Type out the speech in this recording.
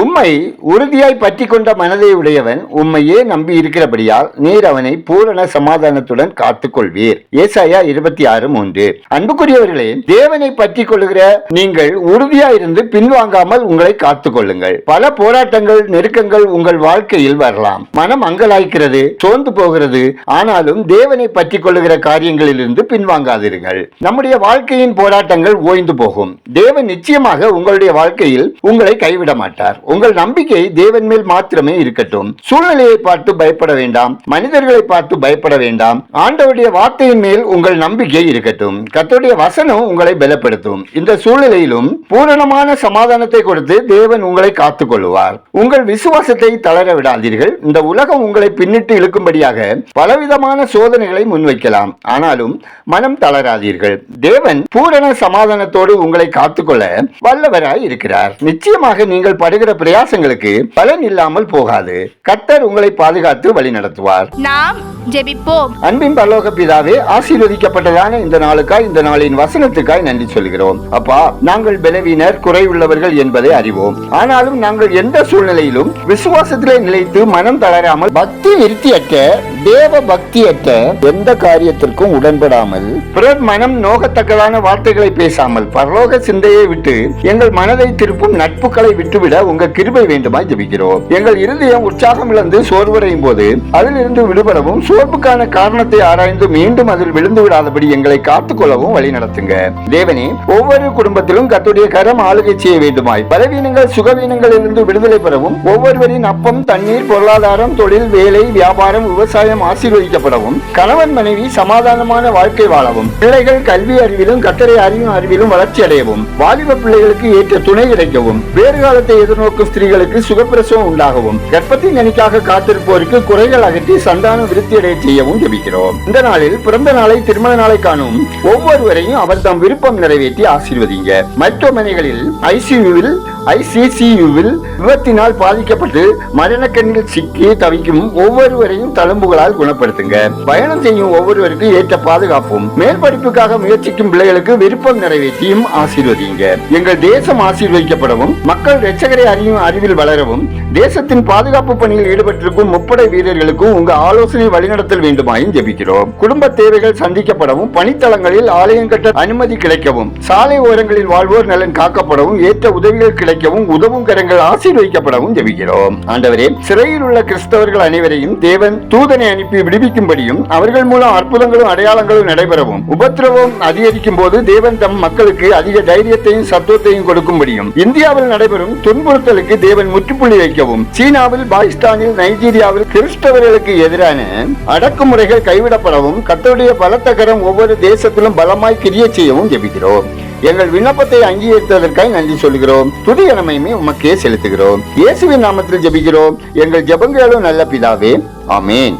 உம்மை உறுதியாய் பற்றி கொண்ட மனதை உடையவன் உம்மையே நம்பி இருக்கிறபடியால் நீர் அவனை பூரண சமாதானத்துடன் காத்துக் கொள்வீர் ஏசாயா இருபத்தி ஆறு மூன்று. அன்புக்குரியவர்களே தேவனை பற்றி கொள்ளுகிற நீங்கள் உறுதியாயிருந்து பின்வாங்காமல் உங்களை காத்துக் கொள்ளுங்கள் பல போராட்டங்கள் நெருக்கங்கள் உங்கள் வாழ்க்கையில் வரலாம். மனம் அங்கலாய்க்கிறது சோர்ந்து போகிறது. ஆனாலும் தேவனை பற்றி கொள்ளுகிற காரியங்களிலிருந்து பின்வாங்காதிருங்கள். நம்முடைய வாழ்க்கையின் போராட்டங்கள் ஓய்ந்து போகும். தேவன் நிச்சயமாக உங்களுடைய வாழ்க்கையில் உங்களை கைவிட மாட்டார் உங்கள் நம்பிக்கை தேவன் மேல் மாத்திரமே இருக்கட்டும். சூழ்நிலையை பார்த்து பயப்பட வேண்டாம். மனிதர்களை பார்த்து பயப்பட வேண்டாம். ஆண்டவருடைய வார்த்தையின் மேல் உங்கள் நம்பிக்கை இருக்கட்டும். கத்தோடைய வசனம் உங்களை பலப்படுத்தும். இந்த சூழ்நிலையிலும் பூரணமான சமாதானத்தை கொடுத்து தேவன் உங்களை காத்துக் கொள்வார் உங்கள் விசுவாசத்தை தளர விடாதீர்கள். இந்த உலகம் உங்களை பின்னிட்டு இழுக்கும்படியாக பலவிதமான சோதனைகளை முன்வைக்கலாம். ஆனாலும் மனம் தளராதீர்கள். தேவன் பூரண சமாதானத்தோடு உங்களை காத்துக்கொள்ள வல்லவராய் இருக்கிறார். நிச்சயமாக நீங்கள் படுகிற பிரயாசங்களுக்கு பலன் இல்லாமல் போகாது. கத்தர் உங்களை பாதுகாத்து வழி நடத்துவார் நாம் ஜெபிப்போம். அன்பின் பரலோக பிதாவே ஆசீர்வதிக்கப்பட்டதான இந்த நாளுக்காய் இந்த நாளின் வசனத்துக்காய் நன்றி சொல்கிறோம். அப்பா நாங்கள் பலவீனர் குறைவுள்ளவர்கள் என்பதை அறிவோம். ஆனாலும் நாங்கள் எந்த சூழ்நிலையிலும் விசுவாசத்திலே நிலைத்து மனம் தளராமல் பக்தி விருத்தியற்ற தேவ பக்தியற்ற எந்த காரியத்திற்கும் உடன்படாமல் பிறர் மனம் நோகத்தக்கதான வார்த்தைகளை பேசாமல் பரலோக சிந்தையை விட்டு எங்கள் மனதை திருப்பும் நட்புகளை விட்டுவிட உங்க கிருபை வேண்டுமாய் ஜபிக்கிறோம். எங்கள் இருதயம் உற்சாகம் இழந்து சோர்வடையும் போது அதிலிருந்து விடுபடவும் சோர்வுக்கான காரணத்தை ஆராய்ந்து மீண்டும் அதில் விழுந்து விடாதபடி எங்களை காத்துக்கொள்ளவும் வழி நடத்துங்க. தேவனே ஒவ்வொரு குடும்பத்திலும் கத்துடைய கரம் ஆளுகை செய்ய வேண்டுமாய். பலவீனங்கள் சுகவீனங்களிலிருந்து விடுதலை பெறவும் ஒவ்வொருவரின் அப்பம் தண்ணீர் பொருளாதாரம் தொழில் வேலை வியாபாரம் விவசாயம் ஆசீர்வதிக்கப்படவும் கணவன் மனைவி சமாதானமான வாழ்க்கை வாழவும் பிள்ளைகள் கல்வி அறிவிலும் கட்டளை அறிவும் அறிவிலும் வளர்ச்சி அடையவும் வாலிப பிள்ளைகளுக்கு ஏற்ற துணை கிடைக்கவும் வேறு காலத்தை எதிர்நோக்கும் ஸ்திரீகளுக்கு சுகப்பிரசவம் உண்டாகவும் கர்ப்பத்தின் கனிக்காக காத்திருப்போருக்கு குறைகள் அகற்றி சந்தானம் விருத்தி அடைய செய்யவும் ஜபிக்கிறோம். இந்த நாளில் பிறந்த நாளை திருமண நாளை காணும் ஒவ்வொருவரையும் அவர் தம் விருப்பம் நிறைவேற்றி ஆசீர்வதிங்க. மருத்துவமனைகளில் ஐசியூவில் ஐசிசியூவில் விபத்தினால் பாதிக்கப்பட்டு மரணக்கண்ணில் சிக்கி தவிக்கும் ஒவ்வொருவரையும் தழும்புகளால் குணப்படுத்துங்க. பயணம் செய்யும் ஒவ்வொருவருக்கும் ஏற்ற பாதுகாப்பும் மேல் படிப்புக்காக முயற்சிக்கும் பிள்ளைகளுக்கு விருப்பம் நிறைவேற்றியும் ஆசீர்வதிங்க. எங்கள் தேசம் ஆசீர்வதிக்கப்படவும் மக்கள் ரட்சகரை அறியும் அறிவில் வளரவும் தேசத்தின் பாதுகாப்பு பணியில் ஈடுபட்டிருக்கும் முப்படை வீரர்களுக்கும் உங்க ஆலோசனை வழிநடத்தல் வேண்டுமாயும் ஜெபிக்கிறோம். குடும்ப தேவைகள் சந்திக்கப்படவும் பணித்தளங்களில் ஆலயம் கட்ட அனுமதி கிடைக்கவும் சாலை ஓரங்களில் வாழ்வோர் நலன் காக்கப்படவும் ஏற்ற உதவிகள் கிடைக்கவும் உதவும் கரங்கள் ஆசீர்வதிக்கப்படவும் ஜெபிக்கிறோம். ஆண்டவரே சிறையில் உள்ள கிறிஸ்தவர்கள் அனைவரையும் தேவன் தூதனை அனுப்பி விடுவிக்கும்படியும் அவர்கள் மூலம் அற்புதங்களும் அடையாளங்களும் நடைபெறவும் உபத்திரவம் அதிகரிக்கும் போது தேவன் தம் மக்களுக்கு அதிக தைரியத்தையும் சத்துவத்தையும் கொடுக்கும்படியும் இந்தியாவில் நடைபெறும் துன்புறுத்தலுக்கு தேவன் முற்றுப்புள்ளி வைக்கவும். சீனாவில் பாகிஸ்தானில் நைஜீரியாவில் கிறிஸ்தவர்களுக்கு எதிரான அடக்குமுறைகள் கைவிடப்படவும் கத்தருடைய பலத்த கரம் ஒவ்வொரு தேசத்திலும் பலமாய் கிரிய செய்யவும் ஜெபிக்கிறோம். எங்கள் விண்ணப்பத்தை அங்கீகரித்ததற்காக நன்றி சொல்கிறோம். துதி நன்மையுமே உமக்கே செலுத்துகிறோம். இயேசுவின் நாமத்தில் ஜெபிக்கிறோம். எங்கள் ஜெபங்களும் நல்ல பிதாவே. ஆமேன்.